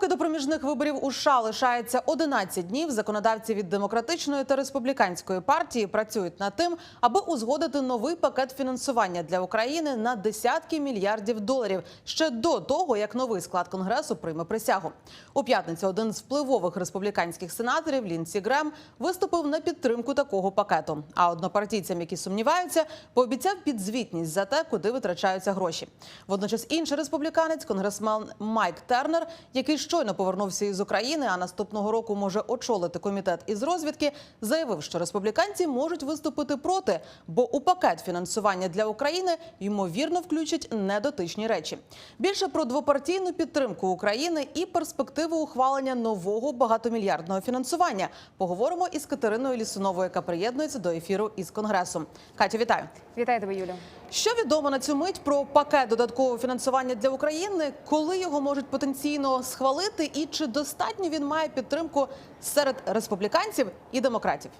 Поки до проміжних виборів у США лишається 11 днів, законодавці від демократичної та республіканської партії працюють над тим, аби узгодити новий пакет фінансування для України на десятки мільярдів доларів ще до того, як новий склад конгресу прийме присягу. У п'ятницю один з впливових республіканських сенаторів Лінсі Грем виступив на підтримку такого пакету. А однопартійцям, які сумніваються, пообіцяв підзвітність за те, куди витрачаються гроші. Водночас інший республіканець, конгресмен Майк Тернер, який щойно повернувся із України, а наступного року може очолити комітет із розвідки, заявив, що республіканці можуть виступити проти, бо у пакет фінансування для України ймовірно включать недотичні речі. Більше про двопартійну підтримку України і перспективу ухвалення нового багатомільярдного фінансування поговоримо із Катериною Лісуновою, яка приєднується до ефіру із конгресу. Катю, вітаю. Вітаю тебе, Юля. Що відомо на цю мить про пакет додаткового фінансування для України, коли його можуть потенційно схвалити, і чи достатньо він має підтримку серед республіканців і демократів?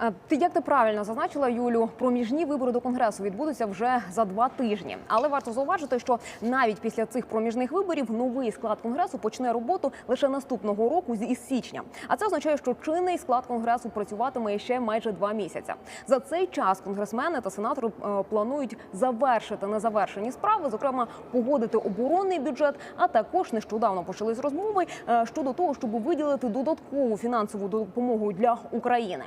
Е, Ти як ти правильно зазначила, Юлю, проміжні вибори до конгресу відбудуться вже за два тижні. Але варто зауважити, що навіть після цих проміжних виборів новий склад конгресу почне роботу лише наступного року з із січня. А це означає, що чинний склад конгресу працюватиме ще майже два місяця. За цей час конгресмени та сенатори е, планують завершити незавершені справи, зокрема погодити оборонний бюджет. А також нещодавно почались розмови е, щодо того, щоб виділити додаткову фінансову допомогу для України.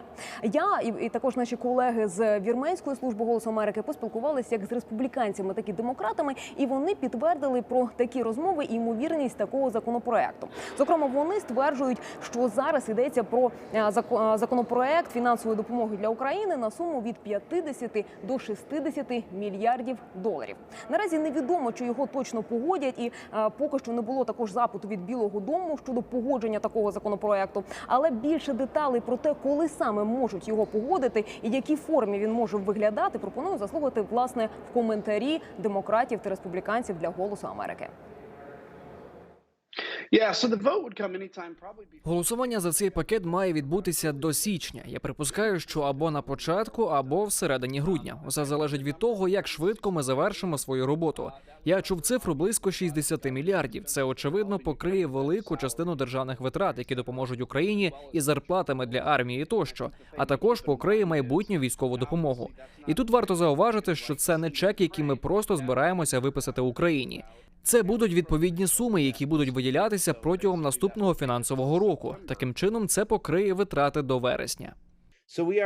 Я і, і також наші колеги з Вірменської служби голосу Америки поспілкувалися як з республіканцями, так і демократами, і вони підтвердили про такі розмови і ймовірність такого законопроекту. Зокрема, вони стверджують, що зараз йдеться про е, е, законопроект фінансової допомоги для України на суму від 50 до 60 мільярдів доларів. Наразі невідомо, чи його точно погодять, і е, поки що не було також запиту від Білого Дому щодо погодження такого законопроекту. Але більше деталей про те, коли саме можуть його погодити і в якій формі він може виглядати, пропоную заслухати власне в коментарі демократів та республіканців для голосу Америки. Голосування за цей пакет має відбутися до січня. Я припускаю, що або на початку, або всередині грудня. Усе залежить від того, як швидко ми завершимо свою роботу. Я чув цифру близько 60 мільярдів. Це очевидно покриє велику частину державних витрат, які допоможуть Україні із зарплатами для армії тощо, а також покриє майбутню військову допомогу. І тут варто зауважити, що це не чек, який ми просто збираємося виписати Україні. Це будуть відповідні суми, які будуть виділятися протягом наступного фінансового року. Таким чином, це покриє витрати до вересня. So we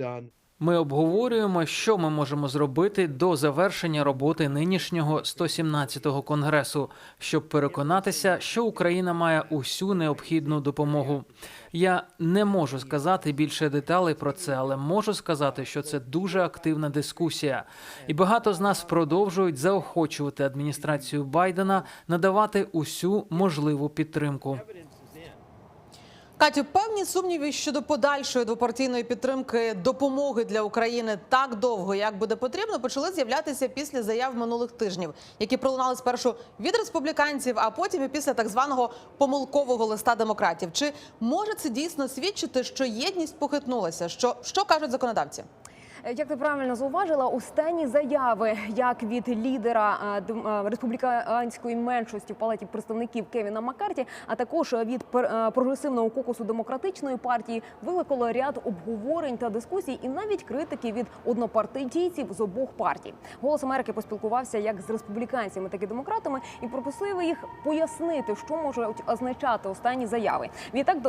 are. Ми обговорюємо, що ми можемо зробити до завершення роботи нинішнього 117-го конгресу, щоб переконатися, що Україна має усю необхідну допомогу. Я не можу сказати більше деталей про це, але можу сказати, що це дуже активна дискусія, і багато з нас продовжують заохочувати адміністрацію Байдена надавати усю можливу підтримку. Катю, певні сумніви щодо подальшої двопартійної підтримки допомоги для України так довго, як буде потрібно, почали з'являтися після заяв минулих тижнів, які пролунали спершу від республіканців, а потім і після так званого помилкового листа демократів. Чи може це дійсно свідчити, що єдність похитнулася? Що, що кажуть законодавці? Як ти правильно зауважила, останні заяви, як від лідера е, е, республіканської меншості в палаті представників Кевіна Маккарті, а також від е, прогресивного кокусу демократичної партії, викликало ряд обговорень та дискусій, і навіть критики від однопартійців з обох партій. Голос Америки поспілкувався як з республіканцями, так і демократами, і попросив їх пояснити, що можуть означати останні заяви. Відтак,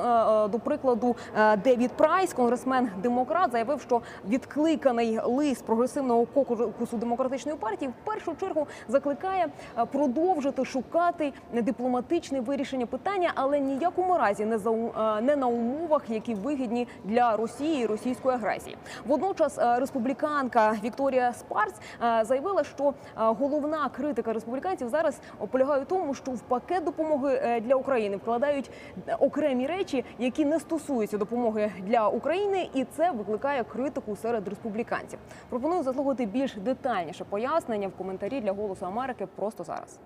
до, прикладу, Девід Прайс, конгресмен демократ, заявив, що відкликаний лист прогресивного кокусу демократичної партії в першу чергу закликає е, продовжити шукати дипломатичне вирішення питання, але ніякому разі не за е, не на умовах, які вигідні для Росії і російської агресії. Водночас е, республіканка Вікторія Спарц заявила, що головна критика республіканців зараз полягає в тому, що в пакет допомоги для України вкладають окремі речі, які не стосуються допомоги для України, і це викликає критику серед республіканців. Пропоную заслухати більш детальніше пояснення в коментарі для голосу Америки просто зараз.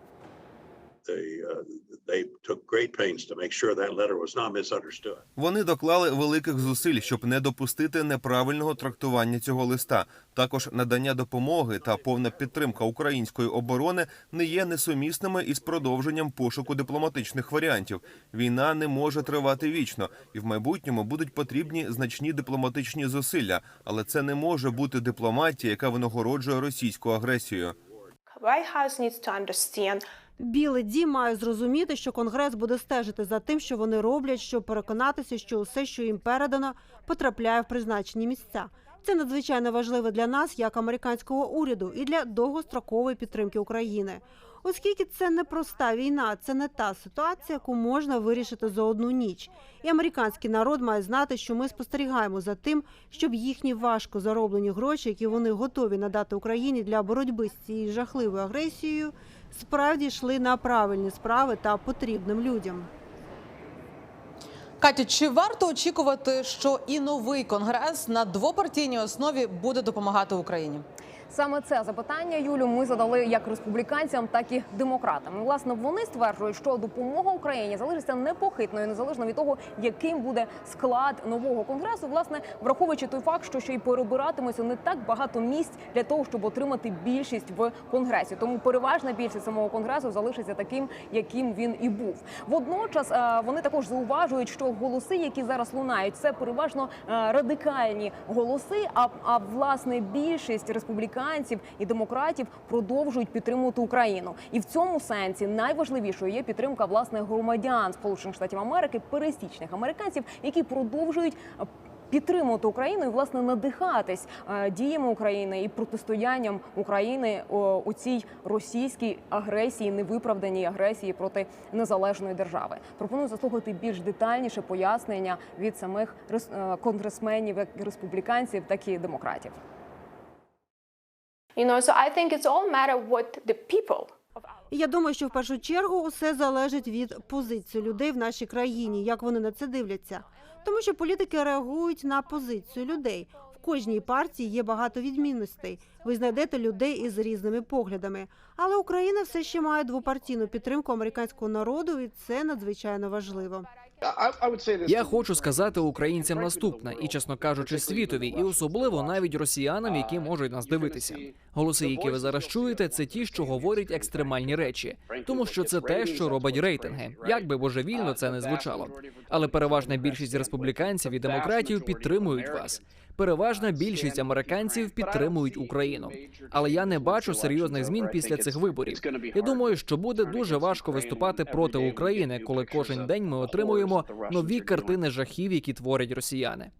They uh, they took great pains to make sure that letter was not misunderstood. Вони доклали великих зусиль, щоб не допустити неправильного трактування цього листа. Також надання допомоги та повна підтримка української оборони не є несумісними із продовженням пошуку дипломатичних варіантів. Війна не може тривати вічно, і в майбутньому будуть потрібні значні дипломатичні зусилля, але це не може бути дипломатія, яка винагороджує російську агресію. White House needs to understand Білий дім має зрозуміти, що конгрес буде стежити за тим, що вони роблять, щоб переконатися, що усе, що їм передано, потрапляє в призначені місця. Це надзвичайно важливо для нас, як американського уряду, і для довгострокової підтримки України. Оскільки це не проста війна, це не та ситуація, яку можна вирішити за одну ніч. І американський народ має знати, що ми спостерігаємо за тим, щоб їхні важко зароблені гроші, які вони готові надати Україні для боротьби з цією жахливою агресією, справді йшли на правильні справи та потрібним людям. Катю, чи варто очікувати, що і новий конгрес на двопартійній основі буде допомагати Україні? Саме це запитання Юлю ми задали як республіканцям, так і демократам. І, власне, вони стверджують, що допомога Україні залишиться непохитною, незалежно від того, яким буде склад нового конгресу. Власне, враховуючи той факт, що ще й перебиратимуться не так багато місць для того, щоб отримати більшість в конгресі. Тому переважна більшість самого конгресу залишиться таким, яким він і був. Водночас е, вони також зауважують, що голоси, які зараз лунають, це переважно е, радикальні голоси. А, а власне більшість республіканців і демократів продовжують підтримувати Україну. І в цьому сенсі найважливішою є підтримка власне громадян Сполучених Штатів Америки, пересічних американців, які продовжують. е, Підтримувати Україну і власне надихатись е, діями України і протистоянням України у цій російській агресії, невиправданій агресії проти незалежної держави. Пропоную заслухати більш детальніше пояснення від самих е, конгресменів, як республіканців, так і демократів. You know, я думаю, що в першу чергу усе залежить від позиції людей в нашій країні, як вони на це дивляться. Тому що політики реагують на позицію людей. В кожній партії є багато відмінностей. Ви знайдете людей із різними поглядами. Але Україна все ще має двопартійну підтримку американського народу, і це надзвичайно важливо. Я хочу сказати українцям наступне, і чесно кажучи, світові, і особливо навіть росіянам, які можуть нас дивитися. Голоси, які ви зараз чуєте, це ті, що говорять екстремальні речі, тому що це те, що робить рейтинги. Як би божевільно це не звучало. Але переважна більшість республіканців і демократів підтримують вас. Переважна більшість американців підтримують Україну. Але я не бачу серйозних змін після цих виборів. Я думаю, що буде дуже важко виступати проти України, коли кожен день ми отримуємо нові картини жахів, які творять росіяни.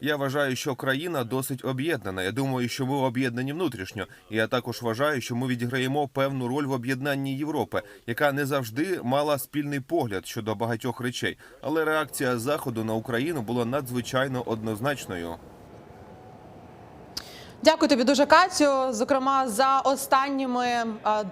Я вважаю, що країна досить об'єднана. Я думаю, що ми об'єднані внутрішньо. Я також вважаю, що ми відіграємо певну роль в об'єднанні Європи, яка не завжди мала спільний погляд щодо багатьох речей. Але реакція заходу на Україну була надзвичайно однозначною. Дякую тобі дуже, Катю. Зокрема, за останніми е,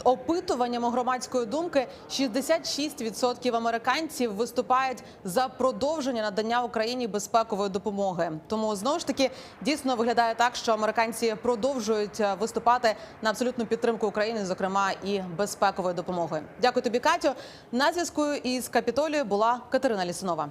опитуваннями громадської думки, 66% американців виступають за продовження надання Україні безпекової допомоги. Тому знову ж таки дійсно виглядає так, що американці продовжують е, виступати на абсолютну підтримку України, зокрема і безпекової допомоги. Дякую тобі, Катю. На зв'язку із Капітолією була Катерина Лісунова.